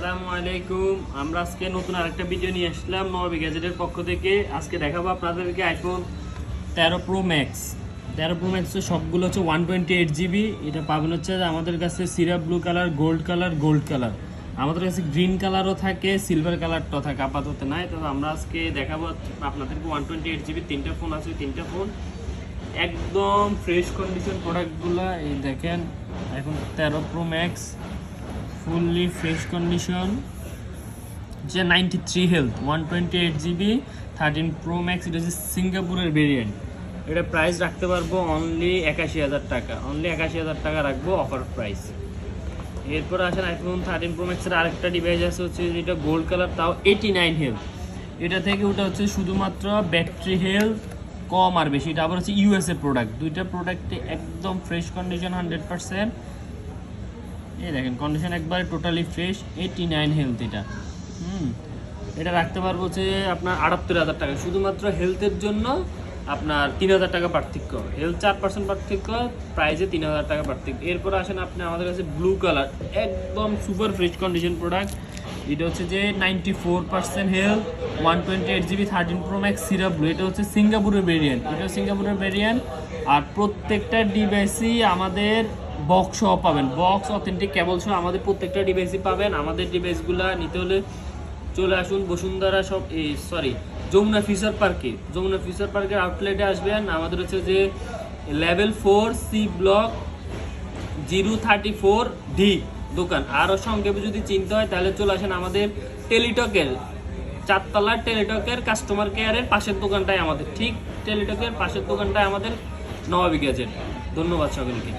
আসসালামু আলাইকুম। আমরা আজকে নতুন আরেকটা ভিডিও নিয়ে আসলাম নবাবি গ্যাজেটের পক্ষ থেকে। আজকে দেখাবো আপনাদেরকে আইফোন তেরো প্রো ম্যাক্স তেরো প্রো ম্যাক্সের সবগুলো হচ্ছে ওয়ান টোয়েন্টি এইট জিবি এটা পাবেন হচ্ছে আমাদের কাছে sierra blue colour, gold colour gold colour. আমাদের কাছে গ্রিন কালারও থাকে, সিলভার কালারটাও থাকে, আপাতত নাই। তবে আমরা আজকে দেখাবো আপনাদেরকে ওয়ান টোয়েন্টি এইট জিবি তিনটা ফোন আছে, তিনটা ফোন একদম ফ্রেশ কন্ডিশন প্রোডাক্টগুলো এই দেখেন এখন তেরো pro max fully fresh condition যে ninety three health one twenty eight GB thirteen pro max এটা হচ্ছে সিঙ্গাপুরের ভেরিয়েন্ট এটা প্রাইস রাখতে পারব অনলি একাশি হাজার টাকা অনলি একাশি হাজার টাকা রাখব অফার প্রাইস এরপর আসেন আইফোন থার্টিন প্রো ম্যাক্সের আরেকটা ডিভাইস আছে হচ্ছে যেটা গোল্ড কালার তাও এইটি নাইন হেলথ এটা থেকে ওটা হচ্ছে শুধুমাত্র ব্যাটারি হেলথ কম আর বেশি। এটা আবার হচ্ছে ইউএসএ প্রোডাক্ট দুইটা প্রোডাক্টে একদম ফ্রেশ কন্ডিশন হান্ড্রেড পার্সেন্ট এই দেখেন কন্ডিশন একবারে totally fresh eighty nine health এটা। হুম, এটা রাখতে পারব হচ্ছে আপনার আটাত্তর হাজার টাকা। শুধুমাত্র হেলথের জন্য আপনার তিন হাজার টাকা পার্থক্য। হেলথ চার পার্সেন্ট পার্থক্য প্রাইসে তিন হাজার টাকা পার্থক্য। এরপর আসেন আপনি আমাদের কাছে ব্লু কালার একদম সুপার ফ্রেশ কন্ডিশন প্রোডাক্ট এটা হচ্ছে যে ninety four percent health one twenty eight GB thirteen pro max sierra blue এটা হচ্ছে সিঙ্গাপুরের ভেরিয়েন্ট এটা সিঙ্গাপুরের ভেরিয়েন্ট আর প্রত্যেকটা ডিভাইসই আমাদের বক্স সহ পাবেন। বক্স অথেন্টিক কেবল সহ আমাদের প্রত্যেকটা ডিভাইসই পাবেন। আমাদের ডিভাইসগুলো নিতে হলে চলে আসুন বসুন্ধরা সব এই সরি যমুনা ফিউচার পার্কে যমুনা ফিউচার পার্কের আউটলেটে আসবেন। আমাদের হচ্ছে যে level four C block zero thirty four D দোকান। আরও সংক্ষেপে যদি চিনতে হয়, তাহলে চলে আসেন আমাদের টেলিটকের চারতলার টেলিটকের কাস্টমার কেয়ারের পাশের দোকানটাই আমাদের। ঠিক টেলিটকের পাশের দোকানটাই আমাদের নবাবী গ্যাজেট। ধন্যবাদ সকলকে।